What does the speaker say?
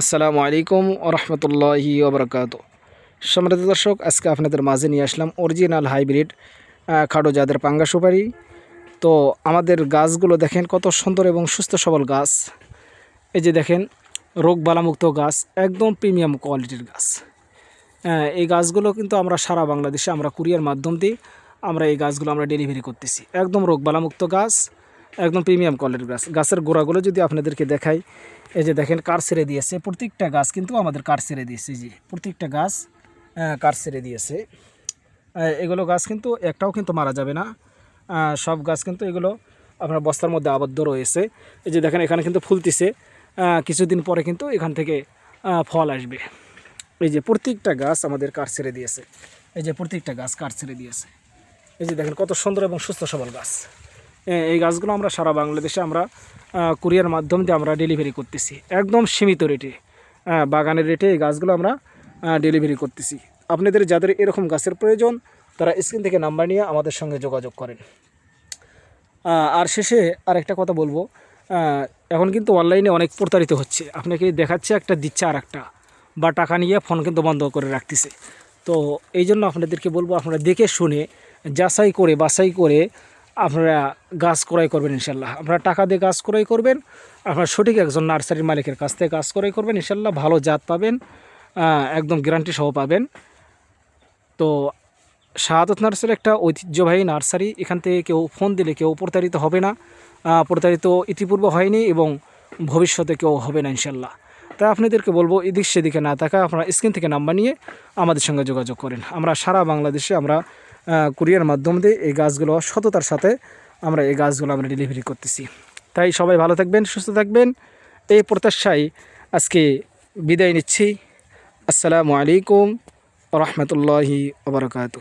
আসসালামু আলাইকুম রহমতুল্লাহি ওবরাকাত। সম্মানিত দর্শক, আজকে আপনাদের মাঝে নিয়ে আসলাম অরিজিনাল হাইব্রিড খাটো জাতের পাঙ্গা সুপারি। তো আমাদের গাছগুলো দেখেন কত সুন্দর এবং সুস্থ সবল গাছ। এই যে দেখেন, রোগ বালামুক্ত গাছ, একদম প্রিমিয়াম কোয়ালিটির গাছ। এই গাছগুলো কিন্তু আমরা সারা বাংলাদেশে আমরা কুরিয়ার মাধ্যম দিয়ে আমরা এই গাছগুলো আমরা ডেলিভারি করতেছি। একদম রোগ বালামুক্ত গাছ একদম প্রিমিয়াম কোয়ালিটির গাছ। গাছের গোড়াগুলো যদি আপনাদেরকে দেখাই, এই যে দেখেন কার ছেড়ে দিয়েছে। প্রত্যেকটা গাছ কিন্তু আমাদের কার ছেড়ে দিয়েছে। যে প্রত্যেকটা গাছ কার ছেড়ে দিয়েছে। এগুলো গাছ কিন্তু একটাও কিন্তু মারা যাবে না। সব গাছ কিন্তু এগুলো আপনার বস্তার মধ্যে আবদ্ধ রয়েছে। এই যে দেখেন, এখানে কিন্তু ফুলতিছে। কিছুদিন পরে কিন্তু এখান থেকে ফল আসবে। এই যে প্রত্যেকটা গাছ আমাদের কার ছেড়ে দিয়েছে। এই যে প্রত্যেকটা গাছ কার ছেড়ে দিয়েছে। এই যে দেখেন, কত সুন্দর এবং সুস্থ সবল গাছ। এই গাছগুলো আমরা সারা বাংলাদেশে আমরা কুরিয়ার মাধ্যম দিয়ে আমরা ডেলিভারি করতেছি। একদম সীমিত রেটে বাগানের রেটে এই গাছগুলো আমরা ডেলিভারি করতেছি। আপনাদের যাদের এরকম গাছের প্রয়োজন, তারা স্ক্রিন থেকে নাম্বার নিয়ে আমাদের সঙ্গে যোগাযোগ করেন। আর শেষে আরেকটা কথা বলব। এখন কিন্তু অনলাইনে অনেক প্রতারিত হচ্ছে। আপনাকে দেখাচ্ছে একটা, দিচ্ছে আর একটা বা টাকা নিয়ে ফোন কিন্তু বন্ধ করে রাখতেছে। তো এই জন্য আপনাদেরকে বলব, আপনারা দেখে শুনে, যাচাই করে, বাছাই করে আপনারা গাছ ক্রয় করবেন ইনশাল্লাহ। আপনারা টাকা দিয়ে গাছ ক্রয় করবেন, আপনারা সঠিক একজন নার্সারির মালিকের কাছ থেকে গাছ ক্রয় করবেন, ইনশাল্লাহ ভালো জাত পাবেন একদম গ্যারান্টি সহ পাবেন। তো শাহাদত নার্সারি একটা ঐতিহ্যবাহী নার্সারি, এখান থেকে কেউ ফোন দিলে কেউ প্রতারিত হবে না প্রতারিত ইতিপূর্বে হয়নি এবং ভবিষ্যতে কেউ হবে না ইনশাল্লাহ। তাই আপনাদেরকে বলব, এদিক সেদিকে না থাকা আপনারা স্ক্রিন থেকে নাম্বার নিয়ে আমাদের সঙ্গে যোগাযোগ করেন। আমরা সারা বাংলাদেশে আমরা কুরিয়ার মাধ্যম দিয়ে এই গাছগুলো সততার সাথে আমরা এই গাছগুলো আমরা ডেলিভারি করতেছি। তাই সবাই ভালো থাকবেন, সুস্থ থাকবেন। এই প্রত্যাশায় আজকে বিদায় নিচ্ছি। আসসালামু আলাইকুম রহমতুল্লাহি ওবরাকাতু